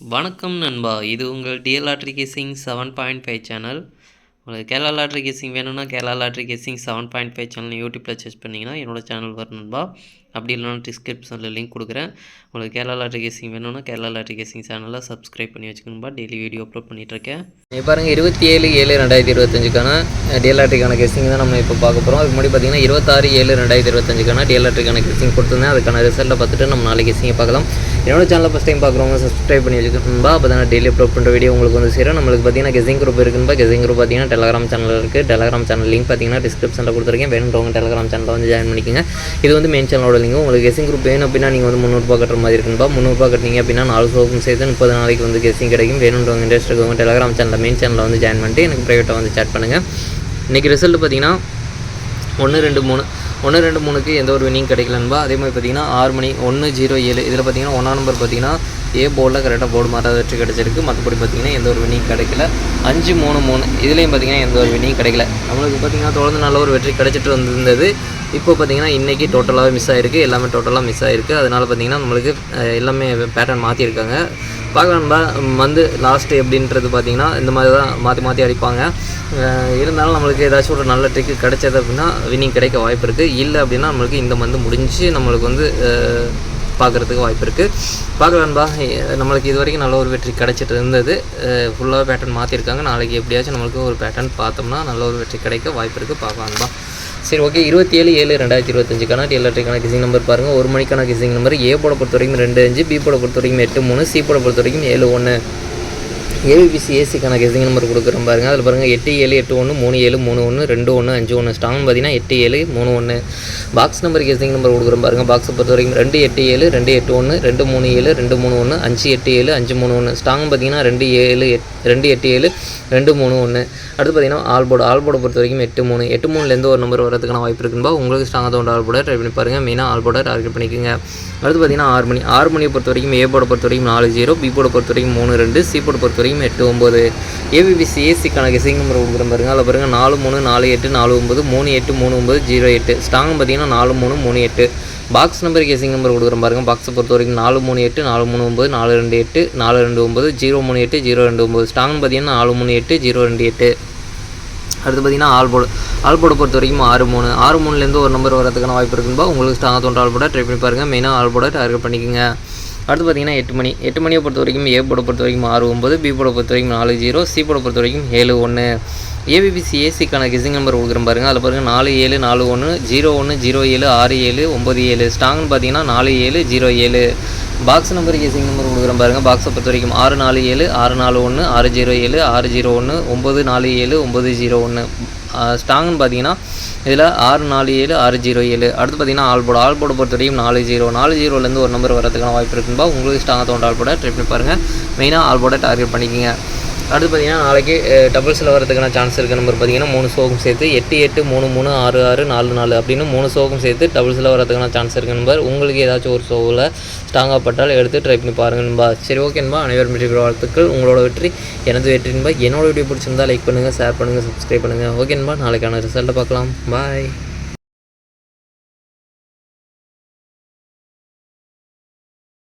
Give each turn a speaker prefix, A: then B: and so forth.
A: வணக்கம் நண்பா. இது உங்கள் TL lottery guessing seven point five channel. உங்களுக்கு கேரளா லாட்ரி கேசிங் வேணும்னா Kerala lottery guessing seven point five channel யூடியூப்பில் சர்ச் பண்ணிங்கன்னா என்னோட சேனல் வரும் நண்பா. அப்படி இல்லைனா டிஸ்கிரிப்ஷனில் லிங்க் கொடுக்குறேன். உங்களுக்கு கேரளா லாட்ரி கேசிங் வேணும்னா கேரளா லாட்ரி கேசிங் சேனலை சப்ஸ்கிரைப் பண்ணி வச்சுக்கணும்பா. டெய்லி வீடியோ அப்லோட் பண்ணிகிட்ருக்கேன்
B: இப்போ பாருங்கள் இருபத்தி ஏழு ஏழு ரெண்டாயிரத்தி இருபத்தஞ்சுக்கான டிஎல்ஆர்டிக்கான கேசிங் தான் நம்ம இப்போ பார்க்க போகிறோம் அதுக்கு முன்னாடி பார்த்தீங்கன்னா இருபத்தாறு ஏழு ரெண்டாயிரத்தி இருபத்தஞ்சுக்கான டிஎல்ஆர்டிக்கான கேசிங் கொடுத்துருந்தேன். அதுக்கான ரிசல்ட்டை பார்த்துட்டு நம்ம நாளைக்கு கேசிங்கை பார்க்கலாம். என்னோட சேனலை ஃபஸ்ட் டைம் பார்க்குறவங்க சப்ஸ்கிரைப் பண்ணி வச்சுக்கணும்பா. அப்போ தான் டெய்லி அப்லோட் பண்ணுற வீடியோ உங்களுக்கு வந்து சேரும். நம்மளுக்கு பார்த்தீங்கன்னா கெசிங் குரூப் இருக்குன்பா. கெசிங் குரூப் பார்த்தீங்கன்னா டெலகிராம் சேனல் இருக்குது டெலகிராம் சேனல் லிங்க் பார்த்தீங்கன்னா டிஸ்கிரிப்ஷனில் கொடுத்துருக்கேன். வேணுன்றவங்க டெலகிராம் சேனலில் வந்து ஜாயின் பண்ணிக்கோங்க. இது வந்து மெயின் சேனலோட பண்ணுறீங்க உங்களுக்கு கெஸிங் குரூப் வேணும் அப்படின்னா நீங்கள் வந்து முந்நூறுபா கட்டுற மாதிரி இருக்குன்பா. முந்நூறுபா கட்டினீங்க அப்படின்னா நாலு சோப்பும் சேர்த்து முப்பது நாளைக்கு வந்து கெஸிங் கிடைக்கும். வேணுன்றவங்க இன்ட்ரெஸ்ட் இருக்கவங்க டெலகிராம் சேனலில் மெயின் சேனலில் வந்து ஜாயின் பண்ணிட்டு எனக்கு ப்ரைவேட்டாக வந்து சேட் பண்ணுங்கள் இன்றைக்கி ரிசல்ட் பார்த்தீங்கன்னா ஒன்று ரெண்டு மூணு ஒன்று ரெண்டு மூணுக்கு எந்த ஒரு வினிங் கிடைக்கலன்பா. அதே மாதிரி பார்த்தீங்கன்னா ஆறு மணி ஒன்று ஜீரோ ஏழு. இதில் பார்த்தீங்கன்னா ஒன்றாம் நம்பர் பார்த்தீங்கன்னா ஏ போர்டில் கரெக்டாக போர்டு மாறாத வெற்றி கிடச்சிருக்கு. மற்றபடி பார்த்தீங்கன்னா எந்த ஒரு வினிங் கிடைக்கல. அஞ்சு மூணு மூணு. இதுலேயும் பார்த்தீங்கன்னா எந்த ஒரு வினிங் கிடைக்கல. நம்மளுக்கு பார்த்தீங்கன்னா தொடர்ந்து நல்ல ஒரு வெற்றி கிடைச்சிட்டு வந்திருந்தது. இப்போ பார்த்தீங்கன்னா இன்றைக்கி டோட்டலாகவே மிஸ் ஆகிருக்கு எல்லாமே டோட்டலாக மிஸ் ஆகிருக்கு அதனால் பார்த்தீங்கன்னா நம்மளுக்கு எல்லாமே பேட்டர்ன் மாற்றிருக்காங்க பார்க்கலாம்பா வந்து லாஸ்ட்டு எப்படின்றது பார்த்தீங்கன்னா இந்த மாதிரி தான் மாற்றி மாற்றி அடிப்பாங்க. இருந்தாலும் நம்மளுக்கு ஏதாச்சும் ஒரு நல்ல ட்ரிக்கு கிடைச்சது அப்படின்னா வின்னிங் கிடைக்க வாய்ப்பு இருக்குது இல்லை அப்படின்னா நம்மளுக்கு இந்த மந்த் முடிஞ்சு நம்மளுக்கு வந்து பார்க்குறதுக்கு வாய்ப்பு இருக்குது பார்க்கலான்பா நம்மளுக்கு இது வரைக்கும் நல்ல ஒரு வெற்றி கிடைச்சிட்டு இருந்தது. ஃபுல்லாக பேட்டர்ன் மாற்றிருக்காங்க நாளைக்கு எப்படியாச்சும் நம்மளுக்கு ஒரு பேட்டர்ன் பார்த்தோம்னா நல்ல ஒரு வெற்றி கிடைக்க வாய்ப்பு இருக்குது பார்க்கலான்பா சரி ஓகே இருபத்தி ஏழு ஏழு ரெண்டாயிரத்தி இருபத்தஞ்சுக்கான டிஎல்ஆர்டிக்கான கிசிங் நம்பர் பாருங்கள் ஒரு மணிக்கான கிசிங் நம்பர் ஏ போட பொறுத்த வரைக்கும் ரெண்டு அஞ்சு பி போட பொறுத்த வரைக்கும் எட்டு மூணு சி போட பொறுத்த வரைக்கும் ஏழு ஒன்று ஏபிபிசி ஏசிக்கான கெசிங் நம்பர் கொடுக்குறோம் பாருங்கள் அதில் பாருங்கள் எட்டு ஏழு எட்டு ஒன்று மூணு ஏழு மூணு ஒன்று ரெண்டு ஒன்று அஞ்சு ஒன்று ஸ்டாங் பார்த்தீங்கன்னா எட்டு ஏழு மூணு ஒன்று பாக்ஸ் நம்பர் கெசிங் நம்பர் கொடுக்குறோம் பாருங்கள் பாக்ஸை பொறுத்த வரைக்கும் ரெண்டு எட்டு ஏழு ரெண்டு எட்டு ஒன்று ரெண்டு மூணு ஏழு ரெண்டு மூணு ஒன்று அஞ்சு எட்டு ஏழு அஞ்சு மூணு ஒன்று ஸ்டாங் பார்த்தீங்கன்னா ரெண்டு ஏழு எட் ரெண்டு எட்டு ஏழு ரெண்டு மூணு ஒன்று அடுத்து பார்த்தீங்கன்னா ஆல்போர்டு ஆல்போர்டை பொறுத்த வரைக்கும் எட்டு மூணு. எட்டு மூணுலேருந்து ஒரு நம்பர் வரதுக்கான வாய்ப்பு இருக்குன்பா? உங்களுக்கு ஸ்ட்ராங்காக தோண்ட ஆல்போர்டை ட்ரை பண்ணி பாருங்கள் மெயினாக ஆல்போர்டை டார்கெட் பண்ணிக்கோங்க. அடுத்து பார்த்தீங்கன்னா ஆறு மணி. ஆறு மணியை பொறுத்த வரைக்கும் ஏ போர்டை பொறுத்த வரைக்கும் நாலு ஜீரோ. பி போர்டை பொறுத்த வரைக்கும் மூணு ரெண்டு. சி போர்டை பொறுத்த வரைக்கும் எட்டு ஒம்பது ஏபிபிசி ஏசிக்கான கெசிங் நம்பர் கொடுக்குற பாருங்க அதில் பாருங்கள் நாலு மூணு நாலு எட்டு நாலு ஒம்பது மூணு எட்டு மூணு ஒம்பது ஜீரோ எட்டு. ஸ்ட்ராங் பார்த்தீங்கன்னா நாலு மூணு மூணு எட்டு. பாக்ஸ் நம்பர் கேசிங் நம்பர் கொடுக்குற பாருங்க பாக்ஸை பொறுத்த வரைக்கும் நாலு மூணு எட்டு நாலு மூணு ஒம்பது நாலு ரெண்டு எட்டு நாலு ரெண்டு ஒம்பது ஜீரோ மூணு எட்டு ஜீரோ ரெண்டு ஒம்பது ஸ்டாங்னு பார்த்தீங்கன்னா நாலு மூணு எட்டு ஜீரோ ரெண்டு எட்டு. அடுத்து பார்த்தீங்கன்னா ஆல் ஆல்போடை பொறுத்த வரைக்கும் ஆறு மூணு. ஆறு மூணுலேருந்து ஒரு நம்பர் வரதுக்கான வாய்ப்பு இருக்குன்பா? உங்களுக்கு ஸ்டாங் தோன்ற ஆல் ட்ரை பண்ணி பாருங்கள் மெயினாக ஆல் டார்கெட் பண்ணிக்கோங்க. அடுத்து பார்த்தீங்கன்னா எட்டு மணி. எட்டு மணியை பொறுத்த வரைக்கும் ஏ போட பொறுத்த வரைக்கும் ஆறு ஒம்பது பி போட பொறுத்த வரைக்கும் நாலு ஜீரோ சி போட பொறுத்த வரைக்கும் ஏழு ஒன்று ஏபிபிசி ஏசிக்கான கிசிங் நம்பர் கொடுக்குறேன் பாருங்கள் அதில் பாருங்கள் நாலு ஏழு நாலு ஒன்று ஜீரோ ஒன்று ஜீரோ ஏழு ஆறு ஏழு ஒம்பது ஏழு. ஸ்டாங்னு பார்த்தீங்கன்னா நாலு ஏழு ஜீரோ ஏழு. பாக்ஸ் நம்பர் கேசிங் நம்பர் கொடுக்குறேன் பாருங்கள் பாக்ஸை பொறுத்த வரைக்கும் ஆறு நாலு ஏழு ஆறு நாலு ஒன்று ஆறு ஜீரோ ஏழு ஆறு ஜீரோ ஒன்று ஒம்பது நாலு ஏழு ஒம்பது ஜீரோ ஒன்று ஸ்ட்ராங்னு பார்த்தீங்கன்னா இதில் ஆறு நாலு ஏழு ஆறு ஜீரோ ஏழு. அடுத்து பார்த்தீங்கன்னா ஆல் போர்டு பொறுத்த வரைக்கும் நாலு ஜீரோ. நாலு ஜீரோலேருந்து ஒரு நம்பர் வரதுக்கான வாய்ப்பு இருக்குன்பா? உங்களுக்கு ஸ்ட்ராங்காக தோன்ற ஆல் ட்ரை பண்ணி பாருங்கள் மெயினாக ஆல் டார்கெட் பண்ணிக்கோங்க. அடுத்து பார்த்தீங்கன்னா நாளைக்கு டபுள்ஸில் வரதுக்கான சான்ஸ் இருக்க நம்பர் பார்த்தீங்கன்னா மூணு சோகம் சேர்த்து எட்டு எட்டு மூணு மூணு ஆறு ஆறு நாலு நாலு அப்படின்னு மூணு சோகம் சேர்த்து டபுள்ஸில் வரதுக்கான சான்ஸ் இருக்க நம்பர் உங்களுக்கு ஏதாச்சும் ஒரு ஷோவில் ஸ்ட்ராங்காக பட்டால் எடுத்து ட்ரை பண்ணி பாருங்கள் நண்பா. சரி ஓகே நண்பா. அனைவரும் வெற்றி வாழ்த்துக்கள். உங்களோட வெற்றி எனது வெற்றி நண்பா. என்னோட வீடியோ பிடிச்சிருந்தா லைக் பண்ணுங்கள் ஷேர் பண்ணுங்கள் சப்ஸ்கிரைப் பண்ணுங்கள் ஓகே நண்பா. நாளைக்கான ரிசல்ட்டை பார்க்கலாம். பாய்